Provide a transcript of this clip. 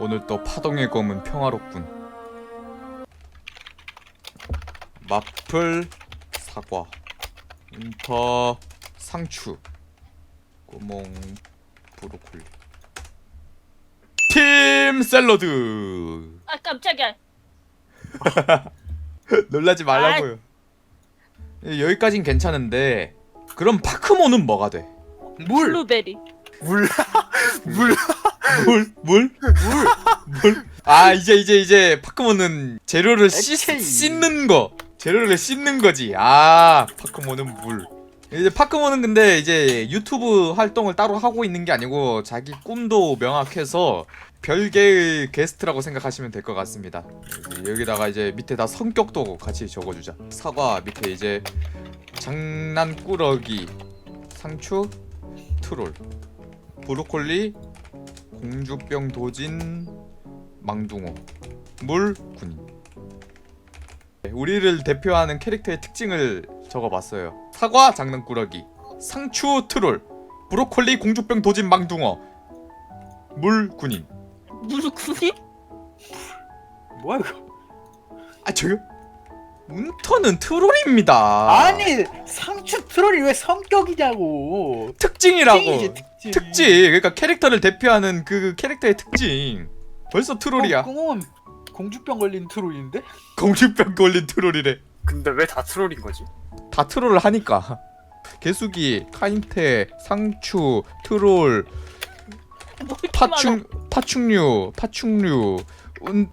오늘 또 파동의 검은 평화롭군. 마플 사과 인터 상추 구멍 브로콜리 팀 샐러드 아 깜짝이야. 놀라지 말라고요. 예, 여기까진 괜찮은데 그럼 파크모는 뭐가 돼? 물! 블루베리. 물! 물! 물? 물? 물? 물? 아 이제 이제 이제 파크모는 재료를 씻, 액체이. 씻는 거 재료를 씻는 거지 아 파크모는 물 이제 파크모는 근데 이제 유튜브 활동을 따로 하고 있는 게 아니고 자기 꿈도 명확해서 별개의 게스트라고 생각하시면 될 것 같습니다 이제 여기다가 이제 밑에다 성격도 같이 적어주자 사과 밑에 이제 장난꾸러기 상추 트롤 브로콜리 공주병 도진 망둥어 물 군인 우리를 대표하는 캐릭터의 특징을 적어봤어요 사과 장난꾸러기 상추 트롤 브로콜리 공주병 도진 망둥어 물 군인 물구니? 뭐야 이거? 아 저요? 운터는 트롤입니다. 아니 상추 트롤이 왜 성격이냐고. 특징이라고. 특징이지 특징. 특징. 그러니까 캐릭터를 대표하는 그 캐릭터의 특징. 벌써 트롤이야. 꽁은 공주병 걸린 트롤인데? 공주병 걸린 트롤이래. 근데 왜 다 트롤인 거지? 다 트롤을 하니까. 개수기, 카인테, 상추, 트롤, 뭐? 파충, 파충류, 파충류, 운,